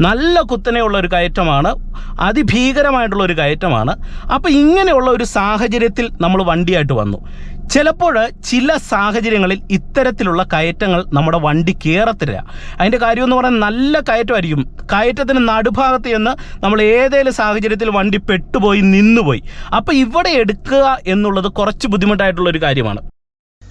നല്ല കുത്തനെയുള്ള ഒരു കയറ്റമാണ് അതിഭീകരമായിട്ടുള്ള ഒരു കയറ്റമാണ്. അപ്പോൾ ഇങ്ങനെയുള്ള ഒരു സാഹചര്യത്തിൽ നമ്മൾ വണ്ടിയായിട്ട് വന്നു. ചിലപ്പോൾ ചില സാഹചര്യങ്ങളിൽ ഇത്തരത്തിലുള്ള കയറ്റങ്ങൾ നമ്മുടെ വണ്ടി കയറത്തില്ല അതിന്റെ കാര്യം എന്ന് പറഞ്ഞാൽ നല്ല കയറ്റമായിരിക്കും. കയറ്റത്തിന് നടുഭാഗത്ത് ചെന്ന് നമ്മൾ ഏതെങ്കിലും സാഹചര്യത്തിൽ വണ്ടി പെട്ടുപോയി നിന്നുപോയി. അപ്പോൾ ഇവിടെ എടുക്കുക എന്നുള്ളത് കുറച്ച് ബുദ്ധിമുട്ടായിട്ടുള്ള ഒരു കാര്യമാണ്.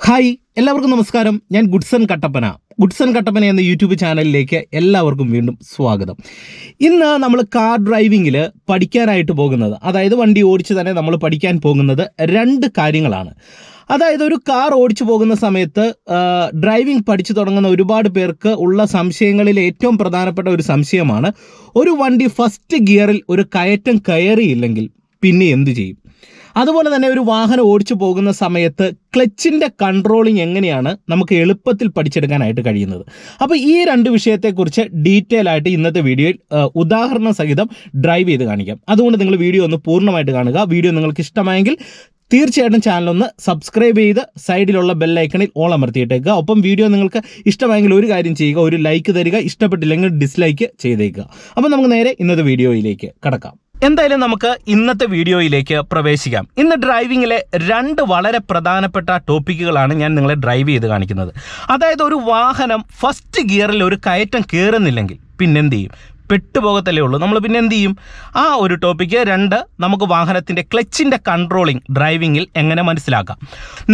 ഹായ് എല്ലാവർക്കും നമസ്കാരം. ഞാൻ ഗുഡ്സൺ കട്ടപ്പന. ഗുഡ്സൺ കട്ടപ്പന എന്ന യൂട്യൂബ് ചാനലിലേക്ക് എല്ലാവർക്കും വീണ്ടും സ്വാഗതം. ഇന്ന് നമ്മൾ കാർ ഡ്രൈവിങ്ങിൽ പഠിക്കാനായിട്ട് പോകുന്നത് അതായത് വണ്ടി ഓടിച്ച് തന്നെ നമ്മൾ പഠിക്കാൻ പോകുന്നത് രണ്ട് കാര്യങ്ങളാണ്. അതായത് ഒരു കാർ ഓടിച്ചു പോകുന്ന സമയത്ത് ഡ്രൈവിംഗ് പഠിച്ചു തുടങ്ങുന്ന ഒരുപാട് പേർക്ക് ഉള്ള സംശയങ്ങളിൽ ഏറ്റവും പ്രധാനപ്പെട്ട ഒരു സംശയമാണ് ഒരു വണ്ടി ഫസ്റ്റ് ഗിയറിൽ ഒരു കയറ്റം കയറിയില്ലെങ്കിൽ പിന്നെ എന്തു ചെയ്യും? അതുപോലെ തന്നെ ഒരു വാഹനം ഓടിച്ചു പോകുന്ന സമയത്ത് ക്ലച്ചിന്റെ കൺട്രോളിങ് എങ്ങനെയാണ് നമുക്ക് എളുപ്പത്തിൽ പഠിച്ചെടുക്കാനായിട്ട് കഴിയുന്നത്. അപ്പോൾ ഈ രണ്ട് വിഷയത്തെക്കുറിച്ച് ഡീറ്റെയിൽ ആയിട്ട് ഇന്നത്തെ വീഡിയോയിൽ ഉദാഹരണ സഹിതം ഡ്രൈവ് ചെയ്ത് കാണിക്കാം. അതുകൊണ്ട് നിങ്ങൾ വീഡിയോ ഒന്ന് പൂർണമായിട്ട് കാണുക. വീഡിയോ നിങ്ങൾക്ക് ഇഷ്ടമായെങ്കിൽ തീർച്ചയായിട്ടും ചാനലൊന്ന് സബ്സ്ക്രൈബ് ചെയ്ത് സൈഡിലുള്ള ബെല്ലൈക്കണിൽ ഓൾ അമർത്തിയിട്ടേക്കുക. ഒപ്പം വീഡിയോ നിങ്ങൾക്ക് ഇഷ്ടമായെങ്കിൽ ഒരു കാര്യം ചെയ്യുക. ഒരു ലൈക്ക് തരിക. ഇഷ്ടപ്പെട്ടില്ലെങ്കിൽ ഡിസ്ലൈക്ക് ചെയ്തേക്കുക. അപ്പം നമുക്ക് നേരെ ഇന്നത്തെ വീഡിയോയിലേക്ക് കടക്കാം. എന്തായാലും നമുക്ക് ഇന്നത്തെ വീഡിയോയിലേക്ക് പ്രവേശിക്കാം. ഇന്ന് ഡ്രൈവിങ്ങിലെ രണ്ട് വളരെ പ്രധാനപ്പെട്ട ടോപ്പിക്കുകളാണ് ഞാൻ നിങ്ങളെ ഡ്രൈവ് ചെയ്ത് കാണിക്കുന്നത്. അതായത് ഒരു വാഹനം ഫസ്റ്റ് ഗിയറിൽ ഒരു കയറ്റം കയറുന്നില്ലെങ്കിൽ പിന്നെന്ത് ചെയ്യും? പെട്ടുപോകത്തല്ലേ ഉള്ളൂ. നമ്മൾ പിന്നെ എന്ത് ചെയ്യും? ആ ഒരു ടോപ്പിക്ക് രണ്ട് നമുക്ക് വാഹനത്തിന്റെ ക്ലച്ചിന്റെ കൺട്രോളിങ് ഡ്രൈവിങ്ങിൽ എങ്ങനെ മനസ്സിലാക്കാം.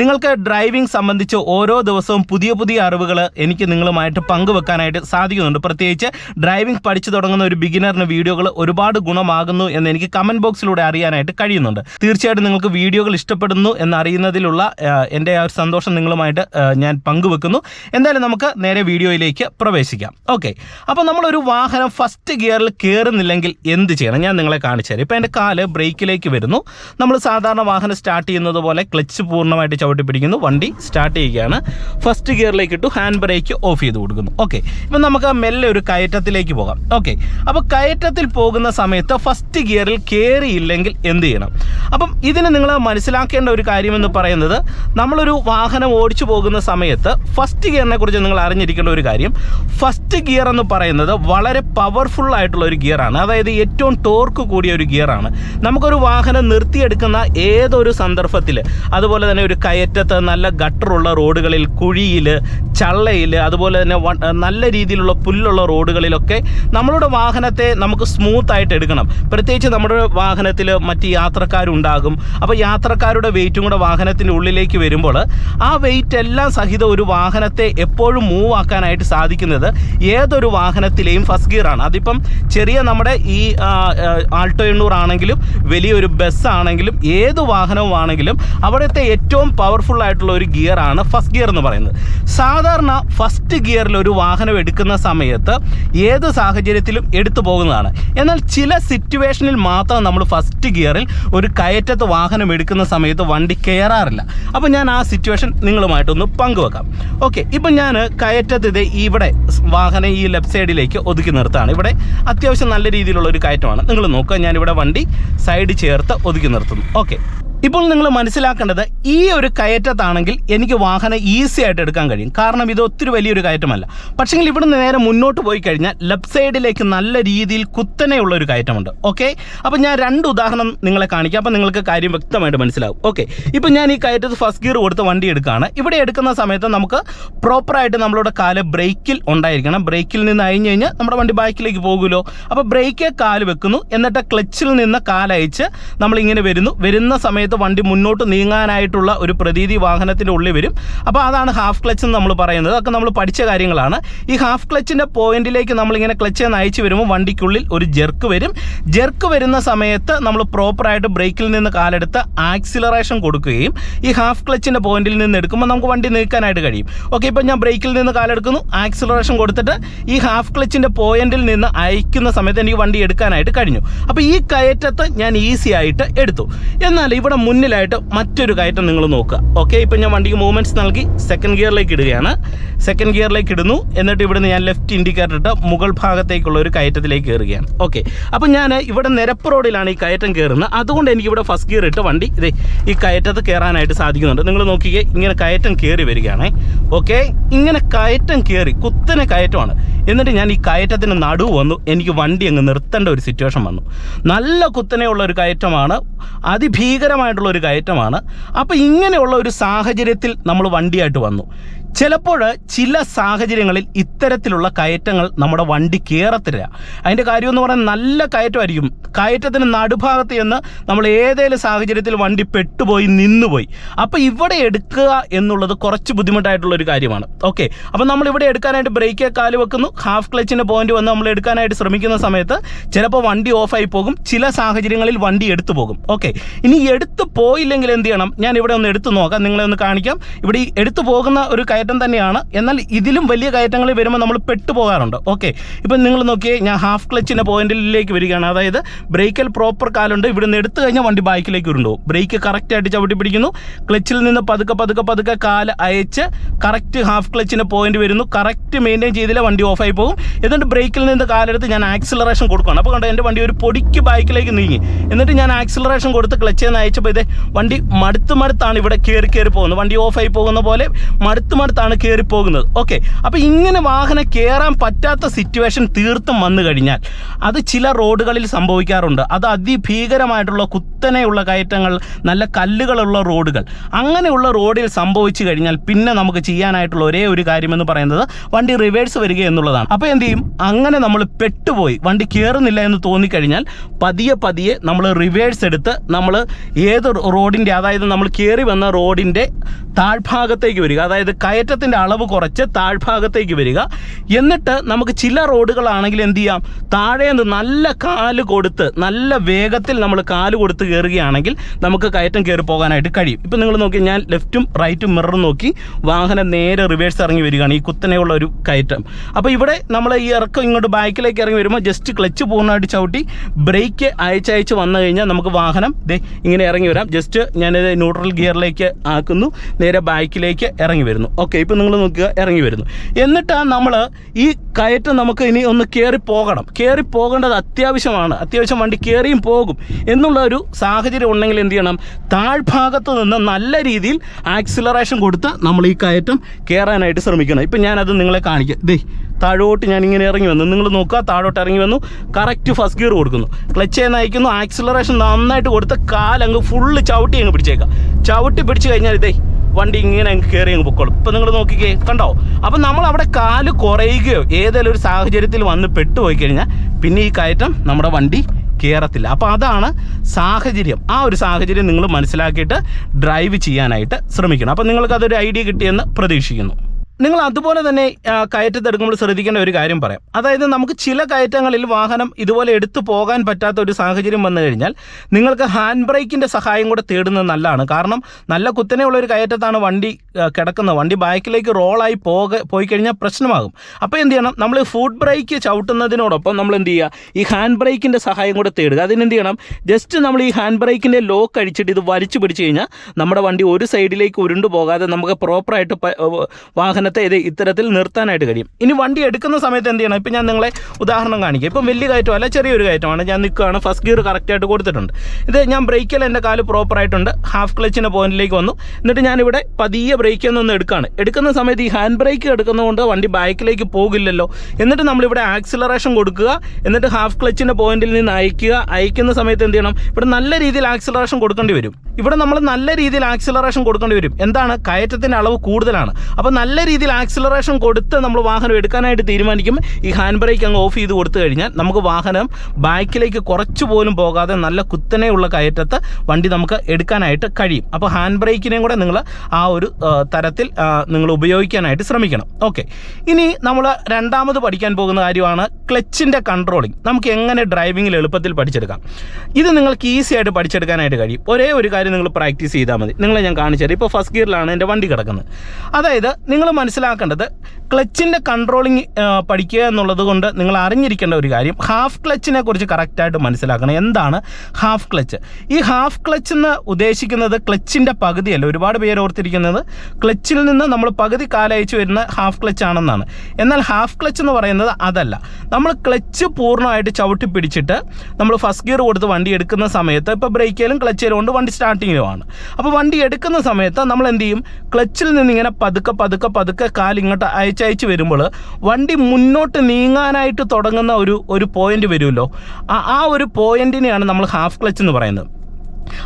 നിങ്ങൾക്ക് ഡ്രൈവിംഗ് സംബന്ധിച്ച് ഓരോ ദിവസവും പുതിയ പുതിയ അറിവുകൾ എനിക്ക് നിങ്ങളുമായിട്ട് പങ്കുവെക്കാനായിട്ട് സാധിക്കുന്നുണ്ട്. പ്രത്യേകിച്ച് ഡ്രൈവിംഗ് പഠിച്ചു തുടങ്ങുന്ന ഒരു ബിഗിനറിന് വീഡിയോകൾ ഒരുപാട് ഗുണമാകുന്നു എന്ന് എനിക്ക് കമന്റ് ബോക്സിലൂടെ അറിയാനായിട്ട് കഴിയുന്നുണ്ട്. തീർച്ചയായിട്ടും നിങ്ങൾക്ക് വീഡിയോകൾ ഇഷ്ടപ്പെടുന്നു എന്നറിയുന്നതിലുള്ള എന്റെ ആ ഒരു സന്തോഷം നിങ്ങളുമായിട്ട് ഞാൻ പങ്കുവെക്കുന്നു. എന്തായാലും നമുക്ക് നേരെ വീഡിയോയിലേക്ക് പ്രവേശിക്കാം. ഓക്കെ അപ്പോൾ നമ്മളൊരു വാഹനം ഫസ്റ്റ് ഗിയറിൽ കയറുന്നില്ലെങ്കിൽ എന്ത് ചെയ്യണം? ഞാൻ നിങ്ങളെ കാണിച്ചു തരാം. ഇപ്പോൾ എന്റെ കാൽ ബ്രേക്കിലേക്ക് വരുന്നു. നമ്മൾ സാധാരണ വാഹനം സ്റ്റാർട്ട് ചെയ്യുന്നത് പോലെ ക്ലച്ച് പൂർണമായിട്ട് ചവിട്ടി പിടിക്കുന്നു. വണ്ടി സ്റ്റാർട്ട് ചെയ്യുകയാണ്. ഫസ്റ്റ് ഗിയറിലേക്ക് ഇട്ടു. ഹാൻഡ് ബ്രേക്ക് ഓഫ് ചെയ്ത് കൊടുക്കുന്നു. ഓക്കെ. ഇപ്പം നമുക്ക് മെല്ലെ ഒരു കയറ്റത്തിലേക്ക് പോകാം. ഓക്കെ. അപ്പോൾ കയറ്റത്തിൽ പോകുന്ന സമയത്ത് ഫസ്റ്റ് ഗിയറിൽ കയറിയില്ലെങ്കിൽ എന്ത് ചെയ്യണം? അപ്പം ഇതിന് നിങ്ങൾ മനസ്സിലാക്കേണ്ട ഒരു കാര്യമെന്ന് പറയുന്നത് നമ്മളൊരു വാഹനം ഓടിച്ചു പോകുന്ന സമയത്ത് ഫസ്റ്റ് ഗിയറിനെ കുറിച്ച് നിങ്ങൾ അറിഞ്ഞിരിക്കേണ്ട ഒരു കാര്യം. ഫസ്റ്റ് ഗിയർ എന്ന് പറയുന്നത് വളരെ പവർഫുൾ ആയിട്ടുള്ള ഒരു ഗിയറാണ്. അതായത് ഏറ്റവും ടോർക്ക് കൂടിയ ഒരു ഗിയറാണ്. നമുക്കൊരു വാഹനം നിർത്തിയെടുക്കുന്ന ഏതൊരു സന്ദർഭത്തിൽ അതുപോലെ തന്നെ ഒരു കയറ്റത്ത് നല്ല ഗട്ടറുള്ള റോഡുകളിൽ കുഴിയിൽ ചള്ളയിൽ അതുപോലെ തന്നെ നല്ല രീതിയിലുള്ള പുല്ലുള്ള റോഡുകളിലൊക്കെ നമ്മളുടെ വാഹനത്തെ നമുക്ക് സ്മൂത്ത് ആയിട്ട് എടുക്കണം. പ്രത്യേകിച്ച് നമ്മുടെ വാഹനത്തിൽ മറ്റ് യാത്രക്കാരുണ്ടാകും. അപ്പോൾ യാത്രക്കാരുടെ വെയിറ്റും കൂടെ വാഹനത്തിന്റെ ഉള്ളിലേക്ക് വരുമ്പോൾ ആ വെയിറ്റ് എല്ലാം സഹിതം ഒരു വാഹനത്തെ എപ്പോഴും മൂവ് ആക്കാനായിട്ട് സാധിക്കുന്നത് ഏതൊരു വാഹനത്തിലെയും ഫസ്റ്റ് ഗിയറാണ് ആണ്. അതിപ്പം ചെറിയ നമ്മുടെ ഈ ആൾട്ടോ എണ്ണൂറാണെങ്കിലും വലിയൊരു ബസ്സാണെങ്കിലും ഏത് വാഹനവും ആണെങ്കിലും അവിടുത്തെ ഏറ്റവും പവർഫുൾ ആയിട്ടുള്ള ഒരു ഗിയർ ആണ് ഫസ്റ്റ് ഗിയർ എന്ന് പറയുന്നത്. സാധാരണ ഫസ്റ്റ് ഗിയറിൽ ഒരു വാഹനം എടുക്കുന്ന സമയത്ത് ഏത് സാഹചര്യത്തിലും എടുത്തു പോകുന്നതാണ്. എന്നാൽ ചില സിറ്റുവേഷനിൽ മാത്രം നമ്മൾ ഫസ്റ്റ് ഗിയറിൽ ഒരു കയറ്റത്ത് വാഹനം എടുക്കുന്ന സമയത്ത് വണ്ടി കയറാറില്ല അപ്പോൾ ഞാൻ ആ സിറ്റുവേഷൻ നിങ്ങളുമായിട്ടൊന്ന് പങ്കുവെക്കാം. ഓക്കെ ഇപ്പം ഞാൻ കയറ്റത്ത് ഇവിടെ വാഹനം ഈ ലെഫ്റ്റ് സൈഡിലേക്ക് ഒതുക്കി നിർത്താണ് ഇവിടെ അത്യാവശ്യം നല്ല രീതിയിലുള്ള ഒരു കയറ്റമാണ്. നിങ്ങൾ നോക്കുക ഞാനിവിടെ വണ്ടി സൈഡ് ചേർത്ത് ഒതുക്കി നിർത്തുന്നു. ഓക്കെ ഇപ്പോൾ നിങ്ങൾ മനസ്സിലാക്കേണ്ടത് ഈ ഒരു കയറ്റത്താണെങ്കിൽ എനിക്ക് വാഹനം ഈസി ആയിട്ട് എടുക്കാൻ കഴിയും. കാരണം ഇത് ഒത്തിരി വലിയൊരു കയറ്റമല്ല. പക്ഷേങ്കിൽ ഇവിടെ നേരെ മുന്നോട്ട് പോയി കഴിഞ്ഞാൽ ലെഫ്റ്റ് സൈഡിലേക്ക് നല്ല രീതിയിൽ കുത്തനെയുള്ള ഒരു കയറ്റമുണ്ട്. ഓക്കെ അപ്പോൾ ഞാൻ രണ്ട് ഉദാഹരണം നിങ്ങളെ കാണിക്കാം. അപ്പോൾ നിങ്ങൾക്ക് കാര്യം വ്യക്തമായിട്ട് മനസ്സിലാവും. ഓക്കെ ഇപ്പോൾ ഞാൻ ഈ കയറ്റത്ത് ഫസ്റ്റ് ഗിയർ കൊടുത്ത് വണ്ടി എടുക്കുകയാണ്. ഇവിടെ എടുക്കുന്ന സമയത്ത് നമുക്ക് പ്രോപ്പറായിട്ട് നമ്മളുടെ കാൽ ബ്രേക്കിൽ ഉണ്ടായിരിക്കണം. ബ്രേക്കിൽ നിന്ന് അയഞ്ഞു കഴിഞ്ഞാൽ നമ്മുടെ വണ്ടി ബാക്കിലേക്ക് പോകുമല്ലോ. അപ്പോൾ ബ്രേക്കിൽ കാൽ വെക്കുന്നു. എന്നിട്ട് ക്ലച്ചിൽ നിന്ന് കാലയച്ച് നമ്മളിങ്ങനെ വരുന്നു. വരുന്ന സമയത്ത് വണ്ടി മുന്നോട്ട് നീങ്ങാനായിട്ടുള്ള ഒരു പ്രതീതി വാഹനത്തിന്റെ ഉള്ളിൽ വരും. അപ്പോൾ അതാണ് ഹാഫ് ക്ലച്ച് എന്ന് നമ്മൾ പറയുന്നത്. അതൊക്കെ നമ്മൾ പഠിച്ച കാര്യങ്ങളാണ്. ഈ ഹാഫ് ക്ലച്ചിന്റെ പോയിന്റിലേക്ക് നമ്മളിങ്ങനെ ക്ലച്ച് നയിച്ച് വരുമ്പോൾ വണ്ടിക്കുള്ളിൽ ഒരു ജെർക്ക് വരും. ജെർക്ക് വരുന്ന സമയത്ത് നമ്മൾ പ്രോപ്പറായിട്ട് ബ്രേക്കിൽ നിന്ന് കാലെടുത്ത് ആക്സിലറേഷൻ കൊടുക്കുകയും ഈ ഹാഫ് ക്ലച്ചിന്റെ പോയിന്റിൽ നിന്ന് എടുക്കുമ്പോൾ നമുക്ക് വണ്ടി നീക്കാനായിട്ട് കഴിയും. ഓക്കെ ഇപ്പോൾ ഞാൻ ബ്രേക്കിൽ നിന്ന് കാലെടുക്കുന്നു. ആക്സിലറേഷൻ കൊടുത്തിട്ട് ഈ ഹാഫ് ക്ലച്ചിന്റെ പോയിന്റിൽ നിന്ന് അയക്കുന്ന സമയത്ത് എനിക്ക് വണ്ടി എടുക്കാനായിട്ട് കഴിഞ്ഞു. അപ്പോൾ ഈ കയറ്റത്ത് ഞാൻ ഈസി ആയിട്ട് എടുത്തു. എന്നാൽ ഇവിടെ മുന്നിലായിട്ട് മറ്റൊരു കയറ്റം നിങ്ങൾ നോക്കുക. ഓക്കെ ഇപ്പം ഞാൻ വണ്ടിക്ക് മൂവ്മെന്റ്സ് നൽകി സെക്കൻഡ് ഗിയറിലേക്ക് ഇടുകയാണ്. സെക്കൻഡ് ഗിയറിലേക്ക് ഇടുന്നു. എന്നിട്ട് ഇവിടുന്ന് ഞാൻ ലെഫ്റ്റ് ഇൻഡിക്കേറ്റർ ഇട്ട് മുകൾ ഭാഗത്തേക്കുള്ള ഒരു കയറ്റത്തിലേക്ക് കയറുകയാണ്. ഓക്കെ അപ്പം ഞാൻ ഇവിടെ നിരപ്പ് റോഡിലാണ് ഈ കയറ്റം കയറുന്നത്. അതുകൊണ്ട് എനിക്ക് ഇവിടെ ഫസ്റ്റ് ഗിയർ ഇട്ട് വണ്ടി ഇതേ ഈ കയറ്റത്ത് കയറാനായിട്ട് സാധിക്കുന്നുണ്ട്. നിങ്ങൾ നോക്കിക്കേ ഇങ്ങനെ കയറ്റം കയറി വരികയാണ്. ഓക്കെ ഇങ്ങനെ കയറ്റം കയറി കുത്തനെ കയറ്റമാണ്. എന്നിട്ട് ഞാൻ ഈ കയറ്റത്തിന് നടുവ് വന്നു. എനിക്ക് വണ്ടി അങ്ങ് നിർത്തേണ്ട ഒരു സിറ്റുവേഷൻ വന്നു. നല്ല കുത്തനെയുള്ള ഒരു കയറ്റമാണ്. അതിഭീകരമായിട്ടുള്ള ഒരു കയറ്റമാണ്. അപ്പോൾ ഇങ്ങനെയുള്ള ഒരു സാഹചര്യത്തിൽ നമ്മൾ വണ്ടിയായിട്ട് വന്നു. ചിലപ്പോൾ ചില സാഹചര്യങ്ങളിൽ ഇത്തരത്തിലുള്ള കയറ്റങ്ങൾ നമ്മുടെ വണ്ടി കയറത്തില്ല അതിന്റെ കാര്യം എന്ന് പറഞ്ഞാൽ നല്ല കയറ്റമായിരിക്കും. കയറ്റത്തിന് നടുഭാഗത്ത് ചെന്ന് നമ്മൾ ഏതെങ്കിലും സാഹചര്യത്തിൽ വണ്ടി പെട്ടുപോയി നിന്നുപോയി. അപ്പോൾ ഇവിടെ എടുക്കുക എന്നുള്ളത് കുറച്ച് ബുദ്ധിമുട്ടായിട്ടുള്ള ഒരു കാര്യമാണ്. ഓക്കെ. അപ്പോൾ നമ്മൾ ഇവിടെ എടുക്കാനായിട്ട് ബ്രേക്ക് കാൽ വെക്കുന്നു. ഹാഫ് ക്ലച്ചിന്റെ പോയിന്റ് വന്ന് നമ്മൾ എടുക്കാനായിട്ട് ശ്രമിക്കുന്ന സമയത്ത് ചിലപ്പോൾ വണ്ടി ഓഫായി പോകും. ചില സാഹചര്യങ്ങളിൽ വണ്ടി എടുത്തു പോകും. ഓക്കെ. ഇനി എടുത്തു പോയില്ലെങ്കിൽ എന്ത് ചെയ്യണം? ഞാൻ ഇവിടെ ഒന്ന് എടുത്തു നോക്കാം. നിങ്ങളെ ഒന്ന് കാണിക്കാം. ഇവിടെ എടുത്തു പോകുന്ന ഒരു തന്നെയാണ്. എന്നാൽ ഇതിലും വലിയ കയറ്റങ്ങളിൽ വരുമ്പോൾ നമ്മൾ പെട്ടുപോകാറുണ്ട്. ഓക്കെ ഇപ്പം നിങ്ങൾ നോക്കിയേ ഞാൻ ഹാഫ് ക്ലച്ചിന്റെ പോയിന്റിലേക്ക് വരികയാണ്. അതായത് ബ്രേക്കിൽ പ്രോപ്പർ കാലുണ്ട്. ഇവിടെ നിന്ന് എടുത്തു കഴിഞ്ഞാൽ വണ്ടി ബൈക്കിലേക്ക് ഉരുണ്ടോ. ബ്രേക്ക് കറക്റ്റായിട്ട് ചവിട്ടി പിടിക്കുന്നു. ക്ലച്ചിൽ നിന്ന് പതുക്കെ പതുക്കെ പതുക്കെ കാൽ അയച്ച് കറക്റ്റ് ഹാഫ് ക്ലച്ചിന്റെ പോയിന്റ് വരുന്നു. കറക്റ്റ് മെയിന്റെയിൻ ചെയ്തില്ല വണ്ടി ഓഫായി പോകും. എന്നിട്ട് ബ്രേക്കിൽ നിന്ന് കാലെടുത്ത് ഞാൻ ആക്സിലറേഷൻ കൊടുക്കുകയാണ്. അപ്പോൾ കണ്ടോ എന്റെ വണ്ടി ഒരു പൊടിക്ക് ബൈക്കിലേക്ക് നീങ്ങി. എന്നിട്ട് ഞാൻ ആക്സിലറേഷൻ കൊടുത്ത് ക്ലച്ചിൽ നിന്ന് അയച്ചപ്പോൾ ഇതേ വണ്ടി മടുത്ത് മടുത്താണ് ഇവിടെ കയറി കയറി പോകുന്നത്. വണ്ടി ഓഫായി പോകുന്ന പോലെ മടുത്ത് മടുത്താണ് കയറി പോകുന്നത് ഓക്കെ അപ്പോൾ ഇങ്ങനെ വാഹനം കയറാൻ പറ്റാത്ത സിറ്റുവേഷൻ തീർത്തും വന്നു കഴിഞ്ഞാൽ അത് ചില റോഡുകളിൽ സംഭവിക്കാറുണ്ട്. അത് അതിഭീകരമായിട്ടുള്ള കുത്തനെയുള്ള കയറ്റങ്ങൾ നല്ല കല്ലുകളുള്ള റോഡുകൾ. അങ്ങനെയുള്ള റോഡിൽ സംഭവിച്ചു കഴിഞ്ഞാൽ പിന്നെ നമുക്ക് ചെയ്യാനായിട്ടുള്ള ഒരേ ഒരു കാര്യമെന്ന് പറയുന്നത് വണ്ടി റിവേഴ്സ് വരിക എന്നുള്ളതാണ്. അപ്പോൾ എന്ത് ചെയ്യും? അങ്ങനെ നമ്മൾ പെട്ടുപോയി. വണ്ടി കയറുന്നില്ല എന്ന് തോന്നിക്കഴിഞ്ഞാൽ പതിയെ പതിയെ നമ്മൾ റിവേഴ്സ് എടുത്ത് നമ്മൾ ഏത് റോഡിന്റെ അതായത് നമ്മൾ കയറി വന്ന റോഡിന്റെ താഴ്ഭാഗത്തേക്ക് വരിക. അതായത് കയറ്റത്തിന്റെ അളവ് കുറച്ച് താഴ്ഭാഗത്തേക്ക് വരിക. എന്നിട്ട് നമുക്ക് ചില റോഡുകളാണെങ്കിൽ എന്ത് ചെയ്യാം? താഴെ നിന്ന് നല്ല കാൽ കൊടുത്ത് നല്ല വേഗത്തിൽ നമ്മൾ കാൽ കൊടുത്ത് കയറുകയാണെങ്കിൽ നമുക്ക് കയറ്റം കയറി പോകാനായിട്ട് കഴിയും. ഇപ്പം നിങ്ങൾ നോക്കി ഞാൻ ലെഫ്റ്റും റൈറ്റും മിററും നോക്കി വാഹനം നേരെ റിവേഴ്സ് ഇറങ്ങി വരികയാണ്. ഈ കുത്തനെയുള്ള ഒരു കയറ്റം. അപ്പോൾ ഇവിടെ നമ്മൾ ഈ ഇറക്കം ഇങ്ങോട്ട് ബാക്കിലേക്ക് ഇറങ്ങി വരുമ്പോൾ ജസ്റ്റ് ക്ലച്ച് പൂർണമായിട്ട് ചവിട്ടി ബ്രേക്ക് അയച്ചയച്ച് വന്നു കഴിഞ്ഞാൽ നമുക്ക് വാഹനം ദേ ഇങ്ങനെ ഇറങ്ങി വരാം. ജസ്റ്റ് ഞാനിത് ന്യൂട്രൽ ഗിയറിലേക്ക് ആക്കുന്നു നേരെ ബാക്കിലേക്ക് ഇറങ്ങി വരുന്നു. ഓക്കെ ഇപ്പം നിങ്ങൾ നോക്കുക ഇറങ്ങി വരുന്നു. എന്നിട്ട് നമ്മൾ ഈ കയറ്റം നമുക്ക് ഇനി ഒന്ന് കയറി പോകണം. കയറി പോകേണ്ടത് അത്യാവശ്യമാണ്. അത്യാവശ്യം വണ്ടി കയറിയും പോകും എന്നുള്ള ഒരു സാഹചര്യം ഉണ്ടെങ്കിൽ എന്ത് ചെയ്യണം? താഴ്ഭാഗത്ത് നിന്ന് നല്ല രീതിയിൽ ആക്സിലറേഷൻ കൊടുത്ത് നമ്മൾ ഈ കയറ്റം കയറാനായിട്ട് ശ്രമിക്കണം. ഇപ്പം ഞാനത് നിങ്ങളെ കാണിക്കാം. ദേ താഴോട്ട് ഞാൻ ഇങ്ങനെ ഇറങ്ങി വന്നു. നിങ്ങൾ നോക്കുക താഴോട്ട് ഇറങ്ങി വന്നു. കറക്റ്റ് ഫസ്റ്റ് ഗിയർ കൊടുക്കുന്നു. ക്ലച്ച് നയിക്കുന്നു ആക്സിലറേഷൻ നന്നായിട്ട് കൊടുത്ത് കാലങ്ങ് ഫുള്ള് ചവിട്ടി അങ്ങ് പിടിച്ചേക്കാം. ചവിട്ടി പിടിച്ച് കഴിഞ്ഞാൽ ഇതേ വണ്ടി ഇങ്ങനെ അങ്ങ് കയറി അങ്ങ് പൊക്കോളും. ഇപ്പം നിങ്ങൾ നോക്കിക്കേ കണ്ടോ? അപ്പം നമ്മൾ അവിടെ കാൽ കുറയുകയോ ഏതെങ്കിലും ഒരു സാഹചര്യത്തിൽ വന്ന് പെട്ടുപോയി കഴിഞ്ഞാൽ പിന്നെ ഈ കയറ്റം നമ്മുടെ വണ്ടി കയറത്തില്ല അപ്പോൾ അതാണ് സാഹചര്യം. ആ ഒരു സാഹചര്യം നിങ്ങൾ മനസ്സിലാക്കിയിട്ട് ഡ്രൈവ് ചെയ്യാനായിട്ട് ശ്രമിക്കണം. അപ്പോൾ നിങ്ങൾക്ക് അതൊരു ഐഡിയ കിട്ടിയെന്ന് പ്രതീക്ഷിക്കുന്നു. നിങ്ങൾ അതുപോലെ തന്നെ കയറ്റത്തെടുക്കുമ്പോൾ ശ്രദ്ധിക്കേണ്ട ഒരു കാര്യം പറയാം. അതായത് നമുക്ക് ചില കയറ്റങ്ങളിൽ വാഹനം ഇതുപോലെ എടുത്തു പോകാൻ പറ്റാത്ത ഒരു സാഹചര്യം വന്നു കഴിഞ്ഞാൽ നിങ്ങൾക്ക് ഹാൻഡ് ബ്രേക്കിന്റെ സഹായം കൂടെ തേടുന്നത് നല്ലതാണ്. കാരണം നല്ല കുത്തനെയുള്ള ഒരു കയറ്റത്താണ് വണ്ടി കിടക്കുന്നത്. വണ്ടി ബാക്കിലേക്ക് റോളായി പോക പോയി കഴിഞ്ഞാൽ പ്രശ്നമാകും. അപ്പോൾ എന്ത് ചെയ്യണം? നമ്മൾ ഫുഡ് ബ്രേക്ക് ചവിട്ടുന്നതിനോടൊപ്പം നമ്മൾ എന്ത് ചെയ്യുക? ഈ ഹാൻഡ് ബ്രേക്കിന്റെ സഹായം കൂടെ തേടുക. അതിനെന്ത് ചെയ്യണം? ജസ്റ്റ് നമ്മൾ ഈ ഹാൻഡ് ബ്രേക്കിന്റെ ലോക്ക് അടിച്ചിട്ട് ഇത് വലിച്ചു പിടിച്ച് കഴിഞ്ഞാൽ നമ്മുടെ വണ്ടി ഒരു സൈഡിലേക്ക് ഉരുണ്ടു പോകാതെ നമുക്ക് പ്രോപ്പറായിട്ട് പ- ഏഹ് ഇത് ഇത്തരത്തിൽ നിർത്താനായിട്ട് കഴിയും. ഇനി വണ്ടി എടുക്കുന്ന സമയത്ത് എന്ത് ചെയ്യണം? ഇപ്പം ഞാൻ നിങ്ങളെ ഉദാഹരണം കാണിക്കാം. ഇപ്പം വലിയ കയറ്റം അല്ല ചെറിയൊരു കയറ്റമാണ്. ഞാൻ നിൽക്കുകയാണ്. ഫസ്റ്റ് ഗിയർ കറക്റ്റായിട്ട് കൊടുത്തിട്ടുണ്ട്. ഇത് ഞാൻ ബ്രേക്കിൽ എന്റെ കാൽ പ്രോപ്പറായിട്ടുണ്ട് ഹാഫ് ക്ലച്ചിന്റെ പോയിന്റിലേക്ക് വന്നു. എന്നിട്ട് ഞാനിവിടെ പതിയെ ബ്രേക്കിൽ നിന്ന് എടുക്കുകയാണ്. എടുക്കുന്ന സമയത്ത് ഈ ഹാൻഡ് ബ്രേക്ക് എടുക്കുന്നതുകൊണ്ട് വണ്ടി ബാക്കിലേക്ക് പോകില്ലല്ലോ. എന്നിട്ട് നമ്മളിവിടെ ആക്സിലറേഷൻ കൊടുക്കുക. എന്നിട്ട് ഹാഫ് ക്ലച്ചിന്റെ പോയിന്റിൽ നിന്ന് അയക്കുക. അയക്കുന്ന സമയത്ത് എന്ത് ചെയ്യണം? ഇവിടെ നല്ല രീതിയിൽ ആക്സിലറേഷൻ കൊടുക്കേണ്ടി വരും. ഇവിടെ നമ്മൾ നല്ല രീതിയിൽ ആക്സിലറേഷൻ കൊടുക്കേണ്ടി വരും. എന്താണ്? കയറ്റത്തിന്റെ അളവ് കൂടുതലാണ്. അപ്പോൾ നല്ല രീതിയിൽ ആക്സിലറേഷൻ കൊടുത്ത് നമ്മൾ വാഹനം എടുക്കാനായിട്ട് തീരുമാനിക്കും ഈ ഹാൻഡ് ബ്രേക്ക് അങ്ങ് ഓഫ് ചെയ്ത് കൊടുത്തു കഴിഞ്ഞാൽ നമുക്ക് വാഹനം ബാക്കിലേക്ക് കുറച്ച് പോലും പോകാതെ നല്ല കുത്തനെയുള്ള കയറ്റത്ത് വണ്ടി നമുക്ക് എടുക്കാനായിട്ട് കഴിയും. അപ്പോൾ ഹാൻഡ് ബ്രേക്കിനെയും കൂടെ നിങ്ങൾ ആ ഒരു തരത്തിൽ നിങ്ങൾ ഉപയോഗിക്കാനായിട്ട് ശ്രമിക്കണം. ഓക്കെ ഇനി നമ്മൾ രണ്ടാമത് പഠിക്കാൻ പോകുന്ന കാര്യമാണ് ക്ലച്ചിന്റെ കൺട്രോളിങ് നമുക്ക് എങ്ങനെ ഡ്രൈവിങ്ങിൽ എളുപ്പത്തിൽ പഠിച്ചെടുക്കാം. ഇത് നിങ്ങൾക്ക് ഈസി ആയിട്ട് പഠിച്ചെടുക്കാനായിട്ട് കഴിയും. ഒരേ ഒരു കാര്യം നിങ്ങൾ പ്രാക്ടീസ് ചെയ്താൽ മതി. നിങ്ങളെ ഞാൻ കാണിച്ചു തരാം. ഇപ്പോൾ ഫസ്റ്റ് ഗിയറിലാണ് എന്റെ വണ്ടി കിടക്കുന്നത്. അതായത് നിങ്ങൾ മനസ്സിലാക്കേണ്ടത് ക്ലച്ചിന്റെ കൺട്രോളിങ് പഠിക്കുക എന്നുള്ളത് കൊണ്ട് നിങ്ങൾ അറിഞ്ഞിരിക്കേണ്ട ഒരു കാര്യം ഹാഫ് ക്ലച്ചിനെ കുറിച്ച് കറക്റ്റായിട്ട് മനസ്സിലാക്കണം. എന്താണ് ഹാഫ് ക്ലച്ച് ഈ ഹാഫ് ക്ലച്ച് എന്ന് ഉദ്ദേശിക്കുന്നത് ക്ലച്ചിന്റെ പകുതിയല്ല. ഒരുപാട് പേര് ഓർത്തിരിക്കുന്നത് ക്ലച്ചിൽ നിന്ന് നമ്മൾ പകുതി കാലയച്ച് വരുന്ന ഹാഫ് ക്ലച്ച് ആണെന്നാണ്. എന്നാൽ ഹാഫ് ക്ലച്ച് എന്ന് പറയുന്നത് അതല്ല. നമ്മൾ ക്ലച്ച് പൂർണമായിട്ട് ചവിട്ടി പിടിച്ചിട്ട് നമ്മൾ ഫസ്റ്റ് ഗിയർ കൊടുത്ത് വണ്ടി എടുക്കുന്ന സമയത്ത് ഇപ്പോൾ ബ്രേക്കിലും ക്ലച്ചിലും കൊണ്ട് വണ്ടി സ്റ്റാർട്ടിങ്ങിലുമാണ് അപ്പോൾ വണ്ടി എടുക്കുന്ന സമയത്ത് നമ്മൾ എന്ത് ചെയ്യും? ക്ലച്ചിൽ നിന്ന് ഇങ്ങനെ പതുക്കെ പതുക്കെ പതുക്കെ കാലിങ്ങോട്ട് അയച്ചയച്ച് വരുമ്പോൾ വണ്ടി മുന്നോട്ട് നീങ്ങാനായിട്ട് തുടങ്ങുന്ന ഒരു ഒരു പോയിന്റ് വരുമല്ലോ. ആ ഒരു പോയിന്റിനെയാണ് നമ്മൾ ഹാഫ് ക്ലച്ച് എന്ന് പറയുന്നത്.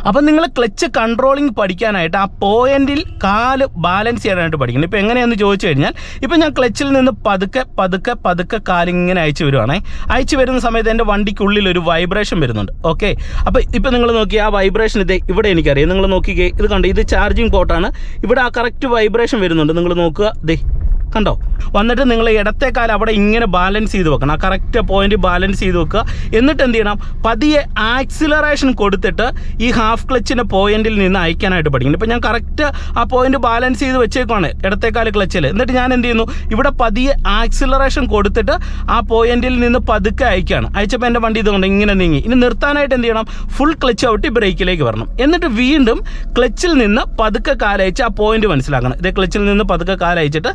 അപ്പം നിങ്ങൾ ക്ലച്ച് കൺട്രോളിങ് പഠിക്കാനായിട്ട് ആ പോയിന്റിൽ കാൽ ബാലൻസ് ചെയ്യാനായിട്ട് പഠിക്കണം. ഇപ്പോൾ എങ്ങനെയാണെന്ന് ചോദിച്ചു കഴിഞ്ഞാൽ ഇപ്പം ഞാൻ ക്ലച്ചിൽ നിന്ന് പതുക്കെ പതുക്കെ പതുക്കെ കാലിങ്ങനെ അയച്ചു വരുവാണേ. അയച്ചു വരുന്ന സമയത്ത് എന്റെ വണ്ടിക്കുള്ളിൽ ഒരു വൈബ്രേഷൻ വരുന്നുണ്ട്. ഓക്കെ അപ്പോൾ ഇപ്പം നിങ്ങൾ നോക്കി ആ വൈബ്രേഷൻ ഇത് ഇവിടെ എനിക്കറിയാം. നിങ്ങൾ നോക്കിക്കേ ഇത് കണ്ടു ഇത് ചാർജിങ് പോട്ടാണ് ഇവിടെ ആ കറക്റ്റ് വൈബ്രേഷൻ വരുന്നുണ്ട്. നിങ്ങൾ നോക്കുക ദേ കണ്ടോ? വന്നിട്ട് നിങ്ങൾ ഇടത്തേക്കാൽ അവിടെ ഇങ്ങനെ ബാലൻസ് ചെയ്ത് വെക്കണം. ആ കറക്റ്റ് പോയിന്റ് ബാലൻസ് ചെയ്ത് വെക്കുക. എന്നിട്ട് എന്ത് ചെയ്യണം? പതിയെ ആക്സിലറേഷൻ കൊടുത്തിട്ട് ഈ ഹാഫ് ക്ലച്ചിന്റെ പോയിന്റിൽ നിന്ന് അയക്കാനായിട്ട് പഠിക്കണം. ഇപ്പം ഞാൻ കറക്റ്റ് ആ പോയിന്റ് ബാലൻസ് ചെയ്ത് വെച്ചേക്കുവാണ് ഇടത്തേക്കാൽ ക്ലച്ചിൽ എന്നിട്ട് ഞാൻ എന്ത് ചെയ്യുന്നു? ഇവിടെ പതിയെ ആക്സിലറേഷൻ കൊടുത്തിട്ട് ആ പോയിന്റിൽ നിന്ന് പതുക്കെ അയക്കുകയാണ് അയച്ചപ്പോൾ എന്റെ വണ്ടി ഇതുകൊണ്ട് ഇങ്ങനെ നീങ്ങി. ഇനി നിർത്താനായിട്ട് എന്ത് ചെയ്യണം? ഫുൾ ക്ലച്ച് ഔട്ടി ബ്രേക്കിലേക്ക് വരണം. എന്നിട്ട് വീണ്ടും ക്ലച്ചിൽ നിന്ന് പതുക്കെ കാലയച്ച് ആ പോയിന്റ് മനസ്സിലാക്കണം. ഇതേ ക്ലച്ചിൽ നിന്ന് പതുക്കെ കാലയച്ചിട്ട്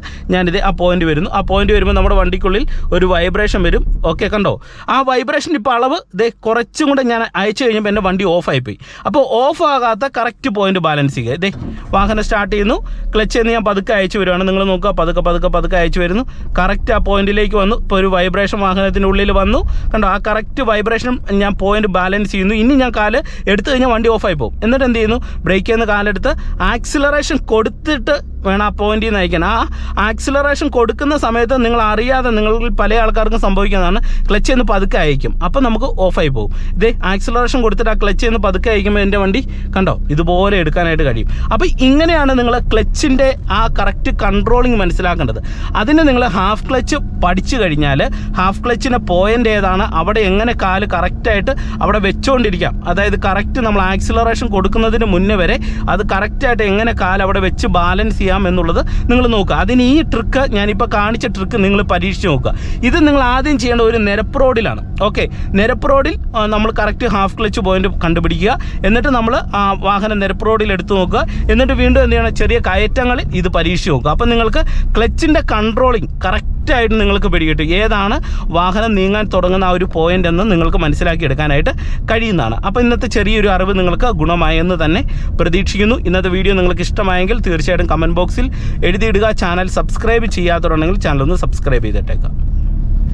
ഞാനിത് ആ പോയിന്റ് വരുന്നു. ആ പോയിന്റ് വരുമ്പോൾ നമ്മുടെ വണ്ടിക്കുള്ളിൽ ഒരു വൈബ്രേഷൻ വരും. ഓക്കെ കണ്ടോ? ആ വൈബ്രേഷൻ ഇപ്പോൾ അളവ് ഇതേ കുറച്ചും കൂടെ ഞാൻ അയച്ചു കഴിഞ്ഞപ്പോൾ എന്റെ വണ്ടി ഓഫ് ആയിപ്പോയി. അപ്പോൾ ഓഫ് ആകാത്ത കറക്റ്റ് പോയിന്റ് ബാലൻസ് ചെയ്യുക. ഇതേ വാഹനം സ്റ്റാർട്ട് ചെയ്യുന്നു. ക്ലച്ച് എന്ന് ഞാൻ പതുക്കെ അയച്ചു വരുവാണ്. നിങ്ങൾ നോക്കുക പതുക്കെ പതുക്കെ പതുക്കെ അയച്ചു വരുന്നു. കറക്റ്റ് ആ പോയിന്റിലേക്ക് വന്നു. ഇപ്പോൾ ഒരു വൈബ്രേഷൻ വാഹനത്തിന്റെ ഉള്ളിൽ വന്നു. കണ്ടോ? ആ കറക്റ്റ് വൈബ്രേഷൻ ഞാൻ പോയിന്റ് ബാലൻസ് ചെയ്യുന്നു. ഇനി ഞാൻ കാൽ എടുത്തു കഴിഞ്ഞാൽ വണ്ടി ഓഫായി പോകും. എന്നിട്ട് എന്ത് ചെയ്യുന്നു? ബ്രേക്ക് ചെയ്യുന്ന കാലെടുത്ത് ആക്സിലറേഷൻ കൊടുത്തിട്ട് വേണം ആ പോയിന്റിൽ നിന്ന് അയക്കാൻ ആ ആക്സിലറേഷൻ കൊടുക്കുന്ന സമയത്ത് നിങ്ങൾ അറിയാതെ നിങ്ങൾ പല ആൾക്കാർക്കും സംഭവിക്കുന്നതാണ്. ക്ലച്ച് എന്ന് പതുക്കെ അയക്കും. അപ്പോൾ നമുക്ക് ഓഫായി പോകും. ഇതേ ആക്സിലറേഷൻ കൊടുത്തിട്ട് ആ ക്ലച്ച് എന്ന് പതുക്കെ അയക്കുമ്പോൾ എന്റെ വണ്ടി കണ്ടോ? ഇതുപോലെ എടുക്കാനായിട്ട് കഴിയും. അപ്പോൾ ഇങ്ങനെയാണ് നിങ്ങൾ ക്ലച്ചിന്റെ ആ കറക്റ്റ് കൺട്രോളിങ് മനസ്സിലാക്കേണ്ടത്. അതിന് നിങ്ങൾ ഹാഫ് ക്ലച്ച് പഠിച്ചു കഴിഞ്ഞാൽ ഹാഫ് ക്ലച്ചിന്റെ പോയിന്റ് ഏതാണ്? അവിടെ എങ്ങനെ കാൽ കറക്റ്റായിട്ട് അവിടെ വെച്ചുകൊണ്ടിരിക്കാം അതായത് കറക്റ്റ് നമ്മൾ ആക്സിലറേഷൻ കൊടുക്കുന്നതിന് മുന്നേ വരെ അത് കറക്റ്റായിട്ട് എങ്ങനെ കാൽ അവിടെ വെച്ച് ബാലൻസ് ചെയ്യാം എന്നുള്ളത് നിങ്ങൾ നോക്കുക. അതിന് ഈ ട്രിക്ക് ഞാനിപ്പോൾ കാണിച്ച ട്രിക്ക് നിങ്ങൾ പരീക്ഷിച്ച് നോക്കുക. ഇത് നിങ്ങൾ ആദ്യം ചെയ്യേണ്ട ഒരു നിരപ്പ് റോഡിലാണ് ഓക്കെ നിരപ്പ് റോഡിൽ നമ്മൾ കറക്റ്റ് ഹാഫ് ക്ലച്ച് പോയിന്റ് കണ്ടുപിടിക്കുക. എന്നിട്ട് നമ്മൾ വാഹനം നിരപ്പ് റോഡിൽ എടുത്തു നോക്കുക. എന്നിട്ട് വീണ്ടും എന്ത് ചെയ്യണം? ചെറിയ കയറ്റങ്ങളിൽ ഇത് പരീക്ഷിച്ച് നോക്കുക. അപ്പോൾ നിങ്ങൾക്ക് ക്ലച്ചിന്റെ കൺട്രോളിങ് കറക്റ്റായിട്ട് നിങ്ങൾക്ക് പിടികിട്ടും. ഏതാണ് വാഹനം നീങ്ങാൻ തുടങ്ങുന്ന ആ ഒരു പോയിന്റ് എന്ന് നിങ്ങൾക്ക് മനസ്സിലാക്കി എടുക്കാനായിട്ട് കഴിയുന്നതാണ്. അപ്പോൾ ഇന്നത്തെ ചെറിയൊരു അറിവ് നിങ്ങൾക്ക് ഗുണമായെന്ന് തന്നെ പ്രതീക്ഷിക്കുന്നു. ഇന്നത്തെ വീഡിയോ നിങ്ങൾക്ക് ഇഷ്ടമായെങ്കിൽ തീർച്ചയായിട്ടും കമന്റ് ബോക്സിൽ എഴുതിയിടുക ചാനൽ സബ്സ്ക്രൈബ് ചെയ്യാത്തതുണ്ടെങ്കിൽ ചാനൽ ഒന്ന് സബ്സ്ക്രൈബ് ചെയ്തിട്ടേക്കാം.